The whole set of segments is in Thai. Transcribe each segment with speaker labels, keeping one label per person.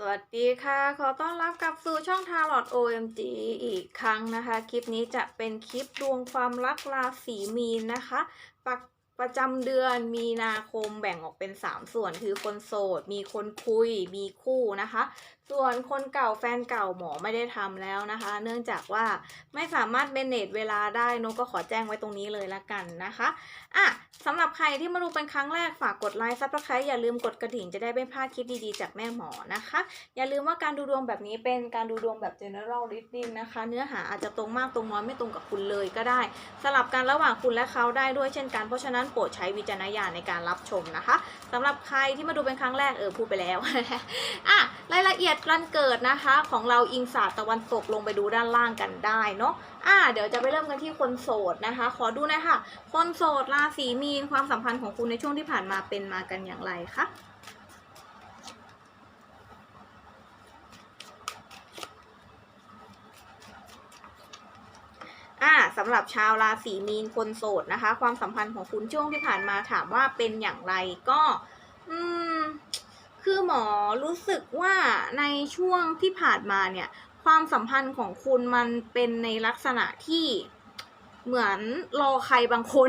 Speaker 1: สวัสดีค่ะ ขอต้อนรับกลับสู่ช่องทารอด OMG อีกครั้งนะคะ คลิปนี้จะเป็นคลิปดวงความรักราศีมีนนะคะปประจำเดือนมีนาคมแบ่งออกเป็น 3 ส่วนคือคนโสด มีคนคุย มีคู่นะคะส่วนคนเก่าแฟนเก่าหมอไม่ได้ทำแล้วนะคะ เนื่องจากว่าไม่สามารถเบนเนตเวลาได้นกก็ขอแจ้งไว้ตรงนี้เลยละกันนะคะอะสำหรับใครที่มาดูเป็นครั้งแรกฝากกดไลค์ซับสไครต์อย่าลืมกดกระดิ่งจะได้ไม่พลาดคลิปดีๆจากแม่หมอนะคะ อย่าลืมว่าการดูดวงแบบนี้เป็นการดูดวงแบบ general reading นะคะ เนื้อหาอาจจะตรงมากตรงน้อยไม่ตรงกับคุณเลยก็ได้ สลับกันระหว่างคุณและเขาได้ด้วยเช่นกันเพราะฉะนั้นโปรดใช้วิจารณญาณในการรับชมนะคะสำหรับใครที่มาดูเป็นครั้งแรกเออพูดไปแล้วอะรายละเอียดวันเกิดนะคะ ของเราอิงศาสตร์ตะวันตกลงไปดูด้านล่างกันได้เนาะอะเดี๋ยวจะไปเริ่มกันที่คนโสดนะคะ ขอดูหน่อยค่ะ คนโสดราศีมีนความสัมพันธ์ของคุณในช่วงที่ผ่านมาเป็นมากันอย่างไรคะอ่าสำหรับชาวราศีมีนคนโสดนะคะ ความสัมพันธ์ของคุณช่วงที่ผ่านมาถามว่าเป็นอย่างไรก็ อืม คือหมอรู้สึกว่าในช่วงที่ผ่านมาเนี่ย ความสัมพันธ์ของคุณมันเป็นในลักษณะที่เหมือนรอใครบางคน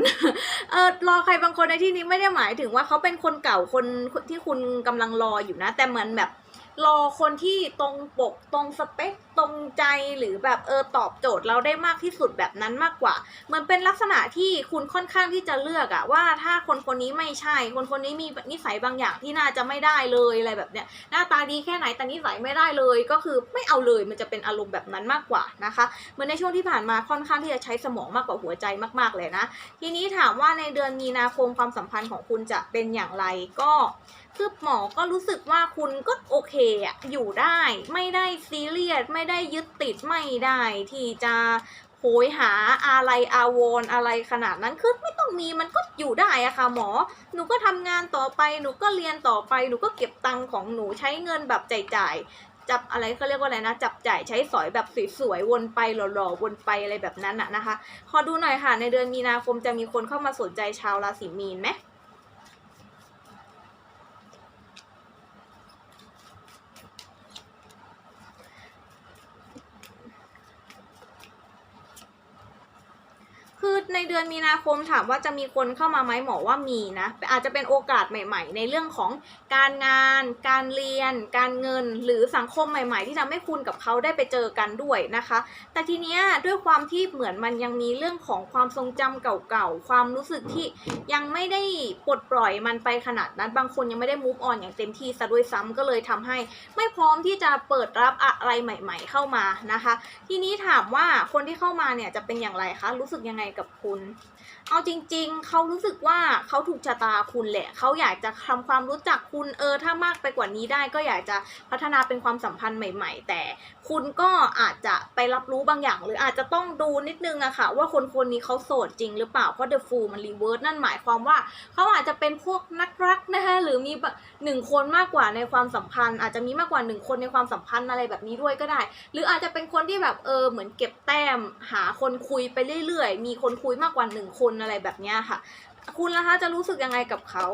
Speaker 1: เออรอใครบางคนในที่นี้ไม่ได้หมายถึงว่าเขาเป็นคนเก่าคนที่คุณกำลังรออยู่นะ แต่เหมือนแบบ รอคนที่ตรงปกตรงสเปคตรงใจหรือแบบเออตอบโจทย์เราได้มากที่สุดแบบนั้นมากกว่า เหมือนเป็นลักษณะที่คุณค่อนข้างที่จะเลือกอะว่าถ้าคนคนนี้ไม่ใช่ คนคนนี้มีนิสัยบางอย่างที่น่าจะไม่ได้เลยอะไรแบบเนี้ยหน้าตาดีแค่ไหนแต่นิสัยไม่ได้เลยก็คือไม่เอาเลยมันจะเป็นอารมณ์แบบนั้นมากกว่านะคะเหมือนในช่วงที่ผ่านมาค่อนข้างที่จะใช้สมองมากกว่าหัวใจมาก ๆเลยนะ ทีนี้ถามว่าในเดือนมีนาคมความสัมพันธ์ของคุณจะเป็นอย่างไรก็ คือหมอก็รู้สึกว่าคุณก็โอเคอะอยู่ได้ ไม่ได้ซีเรียสไม่ได้ยึดติดไม่ได้ที่จะโหยหาอะไรอาวรณ์อะไรขนาดนั้นคือไม่ต้องมีมันก็อยู่ได้อะค่ะหมอ หนูก็ทำงานต่อไปหนูก็เรียนต่อไปหนูก็เก็บตังค์ของหนูใช้เงินแบบจ่ายจับอะไรเขาเรียกว่าอะไรนะ จับจ่ายใช้สอยแบบสวยๆวนไปหล่อๆวนไปอะไรแบบนั้นอะนะคะ ขอดูหน่อยค่ะ ในเดือนมีนาคมจะมีคนเข้ามาสนใจชาวราศีมีนไหม คือใน เดือนมีนาคมถามว่าจะมีคนเข้ามาไหมหมอว่ามีนะ อาจจะเป็นโอกาสใหม่ ๆ ในเรื่องของการงาน การเรียน การเงิน หรือสังคมใหม่ ๆ ที่ทำให้คุณกับเขาได้ไปเจอกันด้วยนะคะ แต่ทีเนี้ยด้วยความที่เหมือนมันยังมีเรื่องของความทรงจำเก่าๆ ความรู้สึกที่ยังไม่ได้ปลดปล่อยมันไปขนาดนั้น บางคนยังไม่ได้ move on อย่างเต็มที่ซะด้วยซ้ำก็เลยทำให้ ไม่พร้อมที่จะเปิดรับอะไรใหม่ ๆ เข้ามานะคะ ทีนี้ถามว่าคนที่เข้ามาเนี่ยจะเป็นอย่างไรคะ รู้สึกยังไงกับคุณ balloon. เอาจริง ๆ เขารู้สึกว่าเขาถูกชะตาคุณแหละ เขาอยากจะทำความรู้จักคุณเออ ถ้ามากไปกว่านี้ได้ก็อยากจะพัฒนาเป็นความสัมพันธ์ใหม่ ๆ แต่คุณก็อาจจะไปรับรู้บางอย่าง หรืออาจจะต้องดูนิดนึงอะค่ะ ว่าคนคนนี้เขาโสดจริงหรือเปล่า เพราะ The Fool มันรีเวิร์สนั่นหมายความว่าเขาอาจจะเป็นพวกนักรักนะคะหรือมีหนึ่งคนมากกว่าในความสัมพันธ์ อาจจะมีมากกว่าหนึ่งคนในความสัมพันธ์อะไรแบบนี้ด้วยก็ได้ หรืออาจจะเป็นคนที่แบบเออเหมือนเก็บแต้มหาคนคุยไปเรื่อยๆ มีคนคุยมากกว่าหนึ่งคนอะไรแบบเนี้ยค่ะ คุณล่ะคะจะรู้สึกยังไงกับเขา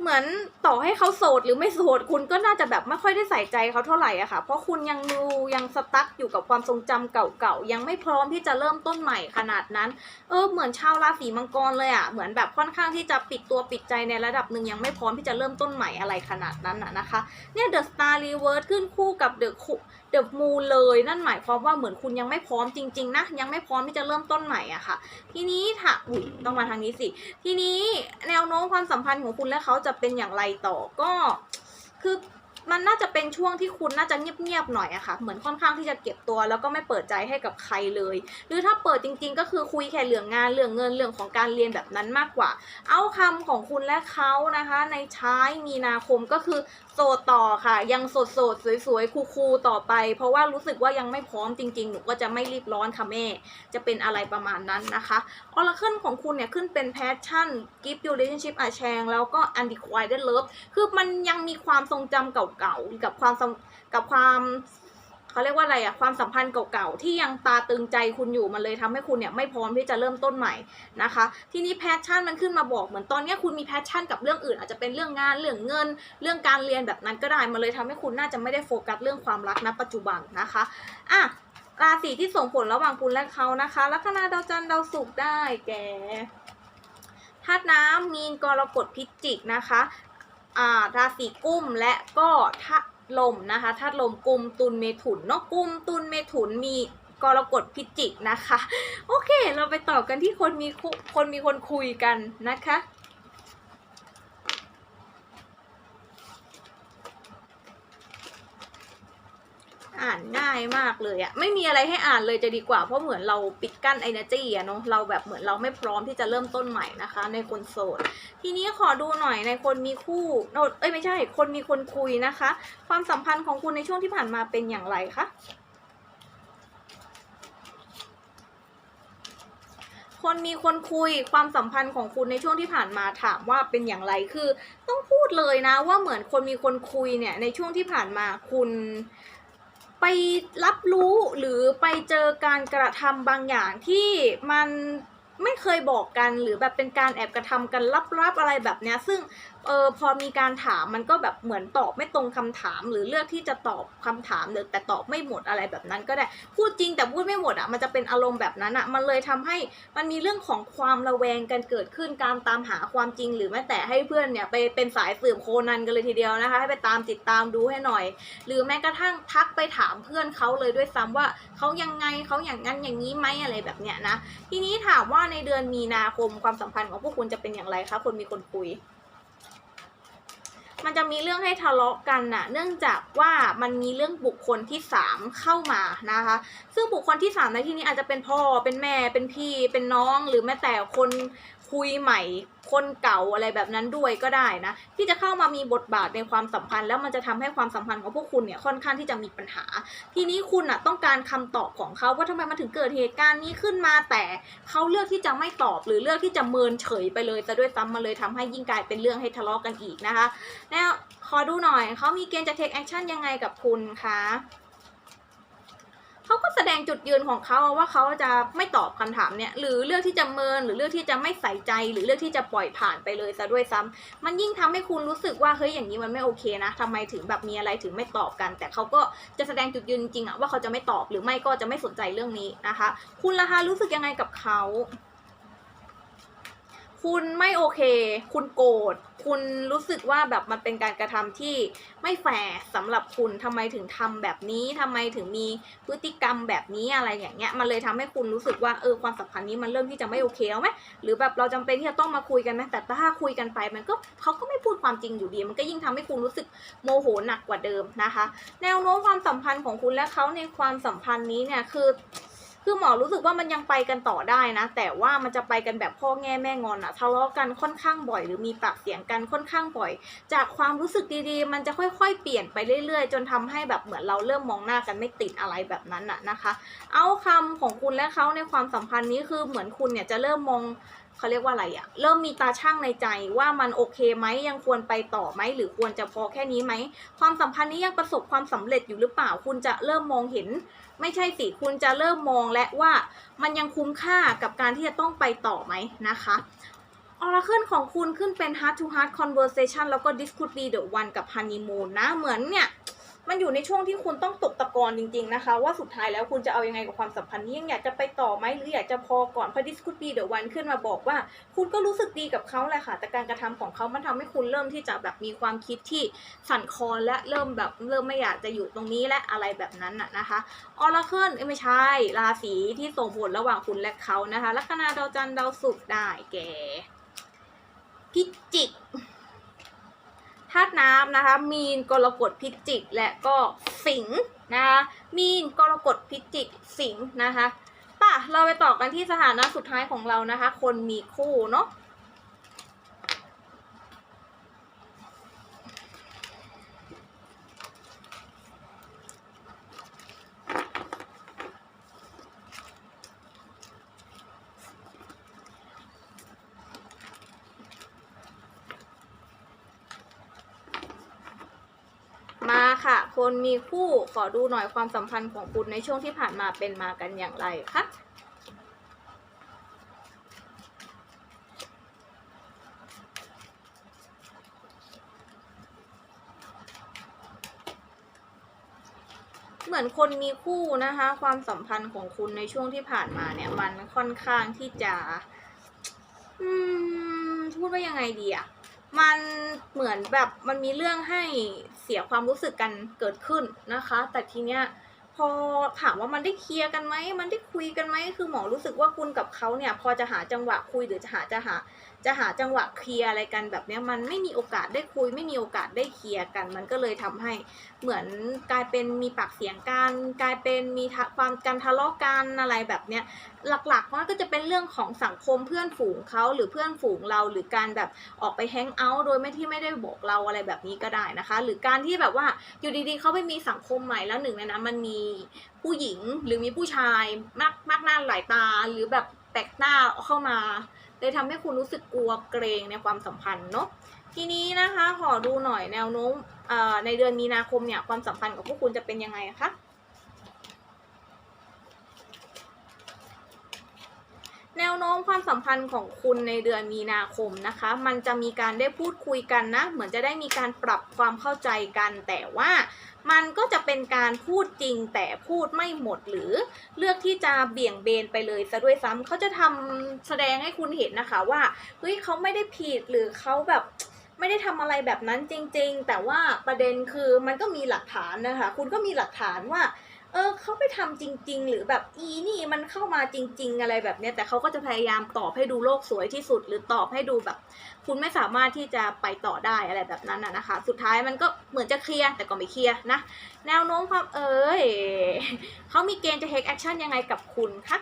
Speaker 1: เหมือนต่อให้เขาโสดหรือไม่โสดคุณก็น่าจะแบบไม่ค่อยได้ใส่ใจเขาเท่าไหร่อะค่ะ เพราะคุณยังดูยังสตั๊กอยู่กับความทรงจำเก่าๆยังไม่พร้อมที่จะเริ่มต้นใหม่ขนาดนั้น เออเหมือนชาวราศีมังกรเลยอะเหมือนแบบค่อนข้างที่จะปิดตัวปิดใจในระดับหนึ่งยังไม่พร้อมที่จะเริ่มต้นใหม่อะไรขนาดนั้นอะนะคะ เนี่ยเดอะสตาร์รีเวิร์สขึ้นคู่กับเดอะเดอะมูเลยนั่นหมายความว่าเหมือนคุณยังไม่พร้อมจริง ๆ นะ ยังไม่พร้อมที่จะเริ่มต้นใหม่อะค่ะ ทีนี้ถ้าอุ้ยต้องมาทางนี้สิ ทีนี้แนวโน้มความสัมพันธ์ของคุณและเขาจะเป็นอย่างไรต่อก็คือ มันน่าจะเป็นช่วงที่คุณน่าจะเงียบๆหน่อยอะค่ะ เหมือนค่อนข้างที่จะเก็บตัวแล้วก็ไม่เปิดใจให้กับใครเลย หรือถ้าเปิดจริง ๆ ก็คือคุยแค่เรื่องงานเรื่องเงินเรื่องของการเรียนแบบนั้นมากกว่า เอาคำของคุณและเขานะคะ ในท้ายมีนาคมก็คือโสดต่อค่ะ ยังโสดโสดๆสวยๆคูลๆต่อไป เพราะว่ารู้สึกว่ายังไม่พร้อมจริงๆหนูก็จะไม่รีบร้อนค่ะแม่ จะเป็นอะไรประมาณนั้นนะคะออร์เคิลของคุณเนี่ยขึ้นเป็น passion give you relationship a chance แล้วก็ unrequited love คือมันยังมีความทรงจำเก่าๆกับความกับความเขาเรียกว่าอะไรอะความสัมพันธ์เก่าๆที่ยังตาตึงใจคุณอยู่มันเลยทำให้คุณเนี่ยไม่พร้อมที่จะเริ่มต้นใหม่นะคะ ทีนี้แพชชั่นมันขึ้นมาบอกเหมือนตอนนี้คุณมีแพชชั่นกับเรื่องอื่น อาจจะเป็นเรื่องงานเรื่องเงิน เรื่องการเรียนแบบนั้นก็ได้มันเลยทำให้คุณน่าจะไม่ได้โฟกัสเรื่องความรักณปัจจุบันนะคะอะราศีที่ส่งผลระหว่างคุณและเขานะคะ ลัคนาดาวจันทร์ดาวศุกร์ได้แก่ธาตุน้ำมีนกรกฎพิจิกนะคะ ราศีกุมและก็ธาตุลมนะคะธาตุลมกุมตุลเมถุนเนาะกุมตุลเมถุนมีกรกฎพิจิกนะคะ โอเค เราไปต่อกันที่คนมีคุคนมีคนคุยกันนะคะ อ่านง่ายมากเลยอะไม่มีอะไรให้อ่านเลยจะดีกว่า เพราะเหมือนเราปิดกั้น energy อะเนาะเราแบบเหมือนเราไม่พร้อมที่จะเริ่มต้นใหม่นะคะ ในคนโสด ทีนี้ขอดูหน่อยในคนมีคู่โนเอ้ยไม่ใช่ คนมีคนคุยนะคะ ความสัมพันธ์ของคุณในช่วงที่ผ่านมาเป็นอย่างไรคะคนมีคนคุยความสัมพันธ์ของคุณในช่วงที่ผ่านมาถามว่าเป็นอย่างไรคือ ต้องพูดเลยนะว่าเหมือนคนมีคนคุยเนี่ยในช่วงที่ผ่านมาคุณ ไปรับรู้หรือไปเจอการกระทำบางอย่างที่มันไม่เคยบอกกันหรือแบบเป็นการแอบกระทำกันลับๆอะไรแบบเนี้ยซึ่ง เออพอมีการถามมันก็แบบเหมือนตอบไม่ตรงคำถาม หรือเลือกที่จะตอบคำถามหรือแต่ตอบไม่หมดอะไรแบบนั้นก็ได้พูดจริงแต่พูดไม่หมดอะมันจะเป็นอารมณ์แบบนั้นอะมันเลยทำให้มันมีเรื่องของความระแวงกันเกิดขึ้นการตามหาความจริง หรือแม้แต่ให้เพื่อนเนี่ยไปเป็นสายสืบโคนันกันเลยทีเดียวนะคะให้ไปตามติดตามดูให้หน่อย หรือแม้กระทั่งทักไปถามเพื่อนเขาเลยด้วยซ้ำว่าเขายังไงเขาอย่างนั้นอย่างนี้ไหมอะไรแบบเนี้ยนะทีนี้ถามว่าในเดือนมีนาคมความสัมพันธ์ของพวกคุณจะเป็นอย่างไรคะคนมีคนคุย มันจะมีเรื่องให้ทะเลาะกันน่ะ เนื่องจากว่ามันมีเรื่องบุคคลที่สามเข้ามานะคะ ซึ่งบุคคลที่สามในที่นี้อาจจะเป็นพ่อเป็นแม่เป็นพี่เป็นน้องหรือแม้แต่คน คุยใหม่ คนเก่าอะไรแบบนั้นด้วยก็ได้นะ ที่จะเข้ามามีบทบาทในความสัมพันธ์ แล้วมันจะทำให้ความสัมพันธ์ของพวกคุณเนี่ยค่อนข้างที่จะมีปัญหา ทีนี้คุณอะต้องการคำตอบของเขาว่าทำไมมันถึงเกิดเหตุการณ์นี้ขึ้นมา แต่เขาเลือกที่จะไม่ตอบหรือเลือกที่จะเมินเฉยไปเลยซะด้วยซ้ำมาเลยทำให้ยิ่งกลายเป็นเรื่องให้ทะเลาะกันอีกนะคะ แล้วขอดูหน่อยเขามีเกณฑ์จะ take action ยังไงกับคุณคะ เขาก็แสดงจุดยืนของเขาว่าเขาจะไม่ตอบคำถามเนี่ยหรือเลือกที่จะเมินหรือเลือกที่จะไม่ใส่ใจ หรือเลือกที่จะปล่อยผ่านไปเลยซะด้วยซ้ำมันยิ่งทำให้คุณรู้สึกว่าเฮ้ยอย่างนี้มันไม่โอเคนะทำไมถึงแบบมีอะไรถึงไม่ตอบกัน แต่เขาก็จะแสดงจุดยืนจริงอะว่าเขาจะไม่ตอบหรือไม่ก็จะไม่สนใจเรื่องนี้นะคะ คุณล่ะคะรู้สึกยังไงกับเขา คุณไม่โอเค คุณโกรธ คุณรู้สึกว่าแบบมันเป็นการกระทำที่ไม่แฟร์สำหรับคุณทำไมถึงทำแบบนี้ทำไมถึงมีพฤติกรรมแบบนี้อะไรอย่างเงี้ย มันเลยทำให้คุณรู้สึกว่าเออความสัมพันธ์นี้มันเริ่มที่จะไม่โอเคแล้วไหมหรือแบบเราจำเป็นที่จะต้องมาคุยกันไหมแต่ถ้าคุยกันไปมันก็เขาก็ไม่พูดความจริงอยู่ดี มันก็ยิ่งทำให้คุณรู้สึกโมโหหนักกว่าเดิมนะคะ แนวโน้มความสัมพันธ์ของคุณและเขาในความสัมพันธ์นี้เนี่ยคือ คือหมอรู้สึกว่ามันยังไปกันต่อได้นะ แต่ว่ามันจะไปกันแบบพ่อแง่แม่งอนอะทะเลาะกันค่อนข้างบ่อย หรือมีปากเสียงกันค่อนข้างบ่อย จากความรู้สึกดีๆ มันจะค่อยๆ เปลี่ยนไปเรื่อยๆ จนทำให้แบบเหมือนเราเริ่มมองหน้ากันไม่ติดอะไรแบบนั้นอะนะคะ เอาคำของคุณและเขาในความสัมพันธ์นี้คือเหมือนคุณเนี่ยจะเริ่มมอง เขาเรียกว่าอะไรอะเริ่มมีตาช่างในใจว่ามันโอเคไหมยังควรไปต่อไหมหรือควรจะพอแค่นี้ไหมความสัมพันธ์นี้ยังประสบความสำเร็จอยู่หรือเปล่า คุณจะเริ่มมองเห็น ไม่ใช่สิคุณจะเริ่มมองและว่ามันยังคุ้มค่ากับการที่จะต้องไปต่อไหมนะคะ Oracle ของคุณขึ้นเป็น Heart to Heart Conversation แล้วก็ This could be the one กับ Honeymoon นะเหมือนเนี่ย มันอยู่ในช่วงที่คุณต้องตกตะกอนจริง ๆนะคะ ว่าสุดท้ายแล้วคุณจะเอายังไงกับความสัมพันธ์นี้ยังอยากจะไปต่อไหมหรืออยากจะพอก่อนพราะ This could be the one ขึ้นมาบอกว่า คุณก็รู้สึกดีกับเขาแหละค่ะ แต่การกระทำของเขามันทำให้คุณเริ่มที่จะแบบมีความคิดที่สั่นคลอนและเริ่มแบบเริ่มไม่อยากจะอยู่ตรงนี้และอะไรแบบนั้นน่ะนะคะออราเคิลไม่ใช่ราศีที่ส่งผลระหว่างคุณและเขานะคะลัคนาดาวจันทร์ดาวศุกร์ได้แก่พิจิกาตุน้ำนะคะ มีนกรกฎพิจิกและก็สิงห์นะคะมีนกรกฎพิจิกสิงห์นะคะป่ะเราไปต่อกันที่สถานะสุดท้ายของเรานะคะ คนมีคู่เนาะ ม มา คนมีคู่ขอดูหน่อยความสัมพันธ์ของคุณในช่วงที่ผ่านมาเป็นมากันอย่างไรคะเหมือนคนมีคู่นะคะ ความสัมพันธ์ของคุณในช่วงที่ผ่านมาเนี่ย มันค่อนข้างที่จะ อืมพูดว่ายังไงดีอะ มันเหมือนแบบมันมีเรื่องให้เสียความรู้สึกกันเกิดขึ้นนะคะ แต่ทีเนี้ย พอถามว่ามันได้เคลียร์กันไหม มันได้คุยกันไหม คือหมอรู้สึกว่าคุณกับเขาเนี่ย พอจะหาจังหวะคุยหรือจะหาจะหา จะหาจังหวะเคลียร์อะไรกันแบบเนี้ย มันไม่มีโอกาสได้คุย ไม่มีโอกาสได้เคลียร์กัน มันก็เลยทำให้เหมือนกลายเป็นมีปากเสียงกัน กลายเป็นมีความการทะเลาะกันอะไรแบบเนี้ย หลักๆมันก็จะเป็นเรื่องของสังคมเพื่อนฝูงเขาหรือเพื่อนฝูงเรา หรือการแบบออกไปแฮงเอาท์โดยไม่ที่ไม่ได้บอกเราอะไรแบบนี้ก็ได้นะคะ หรือการที่แบบว่าอยู่ดีๆเขาไปมีสังคมใหม่แล้วหนึ่งในนั้นมันมีผู้หญิงหรือมีผู้ชายมากมากหน้าหลายตาหรือแบบแปลกหน้าเข้ามาเลยทำให้คุณรู้สึกกลัวเกรงในความสัมพันธ์เนาะทีนี้นะคะขอดูหน่อยแนวโน้มในเดือนมีนาคมเนี่ยความสัมพันธ์กับพวกคุณจะเป็นยังไงคะ นวโน้มความสัมพันธ์ของคุณในเดือนมีนาคมนะคะ มันจะมีการได้พูดคุยกันนะ เหมือนจะได้มีการปรับความเข้าใจกัน แต่ว่ามันก็จะเป็นการพูดจริงแต่พูดไม่หมดหรือเลือกที่จะเบี่ยงเบนไปเลยซะด้วยซ้ำเขาจะทำแสดงให้คุณเห็นนะคะว่าเฮ้ยเขาไม่ได้ผิดหรือเขาแบบไม่ได้ทำอะไรแบบนั้นจริง ๆ แต่ว่าประเด็นคือมันก็มีหลักฐานนะคะ คุณก็มีหลักฐานว่า เออเขาไปทำจริง ๆ หรือแบบอีนี่มันเข้ามาจริง ๆ อะไรแบบเนี้ยแต่เขาก็จะพยายามตอบให้ดูโลกสวยที่สุด หรือตอบให้ดูแบบ คุณไม่สามารถที่จะไปต่อได้อะไรแบบนั้นนะนะคะ สุดท้ายมันก็เหมือนจะเคลียร์แต่ก็ไม่เคลียร์นะแนวโน้มความเอ้ยเขามีเกณฑ์จะเทคแอคชั่นยังไงกับคุณคะ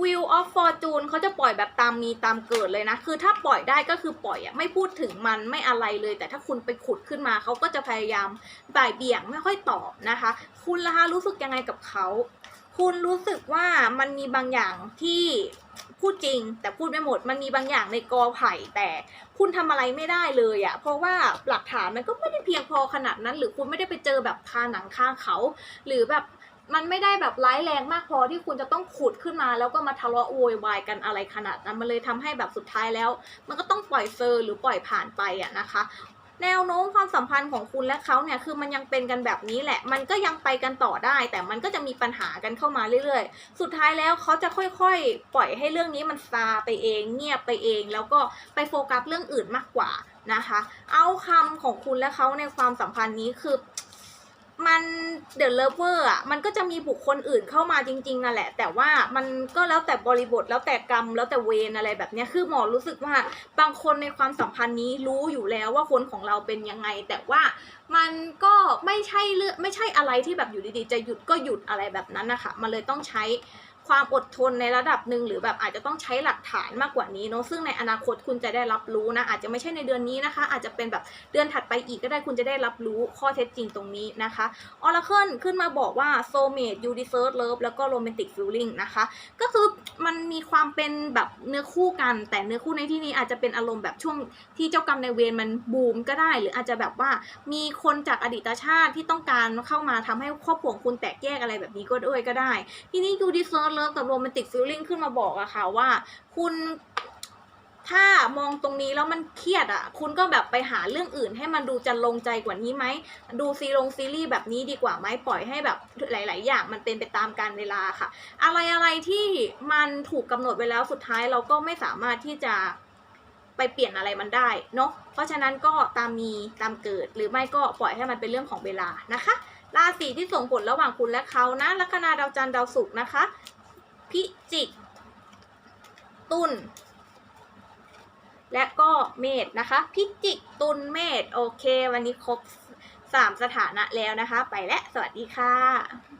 Speaker 1: Wheel of Fortune เขาจะปล่อยแบบตามมีตามเกิดเลยนะ คือถ้าปล่อยได้ก็คือปล่อยอะไม่พูดถึงมันไม่อะไรเลย แต่ถ้าคุณไปขุดขึ้นมาเขาก็จะพยายามบ่ายเบี่ยงไม่ค่อยตอบนะคะ คุณล่ะคะรู้สึกยังไงกับเขาคุณรู้สึกว่ามันมีบางอย่างที่พูดจริง แต่พูดไม่หมดมันมีบางอย่างในกอไผ่แต่คุณทำอะไรไม่ได้เลยอะเพราะว่าหลักฐานมันก็ไม่ได้เพียงพอขนาดนั้น หรือคุณไม่ได้ไปเจอแบบคาหนังคาเขา หรือแบบ มันไม่ได้แบบร้ายแรงมากพอที่คุณจะต้องขุดขึ้นมา แล้วก็มาทะเลาะโวยวายกันอะไรขนาดนั้นมันเลยทำให้แบบสุดท้ายแล้ว มันก็ต้องปล่อยเซอร์หรือปล่อยผ่านไปอะนะคะ แนวโน้มความสัมพันธ์ของคุณและเขาเนี่ยคือมันยังเป็นกันแบบนี้แหละ มันก็ยังไปกันต่อได้ แต่มันก็จะมีปัญหากันเข้ามาเรื่อยๆ สุดท้ายแล้วเขาจะค่อยๆ ปล่อยให้เรื่องนี้มันซาไปเอง เงียบไปเอง แล้วก็ไปโฟกัสเรื่องอื่นมากกว่านะคะ เอาคำของคุณและเขาในความสัมพันธ์นี้คือ มันเดอะเลเวอร์อะมันก็จะมีบุคคลอื่นเข้ามาจริงๆนั่นแหละ แต่ว่ามันก็แล้วแต่บริบทแล้วแต่กรรมแล้วแต่เวรอะไรแบบเนี้ยคือหมอรู้สึกว่าบางคนในความสัมพันธ์นี้รู้อยู่แล้วว่าคนของเราเป็นยังไง แต่ว่ามันก็ไม่ใช่เลือไม่ใช่อะไรที่แบบอยู่ดีๆ จะหยุดก็หยุดอะไรแบบนั้นนะคะมันเลยต้องใช้ ความอดทนในระดับหนึ่งหรือแบบอาจจะต้องใช้หลักฐานมากกว่านี้เนาะซึ่งในอนาคตคุณจะได้รับรู้นะ อาจจะไม่ใช่ในเดือนนี้นะคะ อาจจะเป็นแบบเดือนถัดไปอีกก็ได้คุณจะได้รับรู้ข้อเท็จจริงตรงนี้นะคะ Oracle ขึ้นมาบอกว่า soulmate you deserve love แล้วก็ romantic feeling นะคะ ก็คือมันมีความเป็นแบบเนื้อคู่กัน แต่เนื้อคู่ในที่นี้อาจจะเป็นอารมณ์แบบช่วงที่เจ้ากรรมในเวรมันบูมก็ได้ หรืออาจจะแบบว่ามีคนจากอดีตชาติที่ต้องการเข้ามาทำให้ครอบครัวคุณแตกแยกอะไรแบบนี้ก็ด้วยก็ได้ ทีนี้ you deserve love กับ romantic feeling ขึ้นมาบอกอะค่ะว่าคุณถ้ามองตรงนี้แล้วมันเครียดอะคุณก็แบบไปหาเรื่องอื่นให้มันดูจะลงใจกว่านี้ไหม ดูซีลงซีรีส์แบบนี้ดีกว่าไหมปล่อยให้แบบหลาย ๆ อย่างมันเป็นไปตามการเวลาค่ะ อะไรอะไรที่มันถูกกำหนดไว้แล้วสุดท้ายเราก็ไม่สามารถที่จะไปเปลี่ยนอะไรมันได้เนาะ เพราะฉะนั้นก็ตามมีตามเกิด หรือไม่ก็ปล่อยให้มันเป็นเรื่องของเวลานะคะ ราศีที่ส่งผลระหว่างคุณและเขานะ ลัคนาดาวจันทร์ดาวศุกร์นะคะ พิจิก ตุลและก็เมษนะคะ พิจิก ตุลเมษโอเค วันนี้ครบสามสถานะแล้วนะคะ ไปและ สวัสดีค่ะ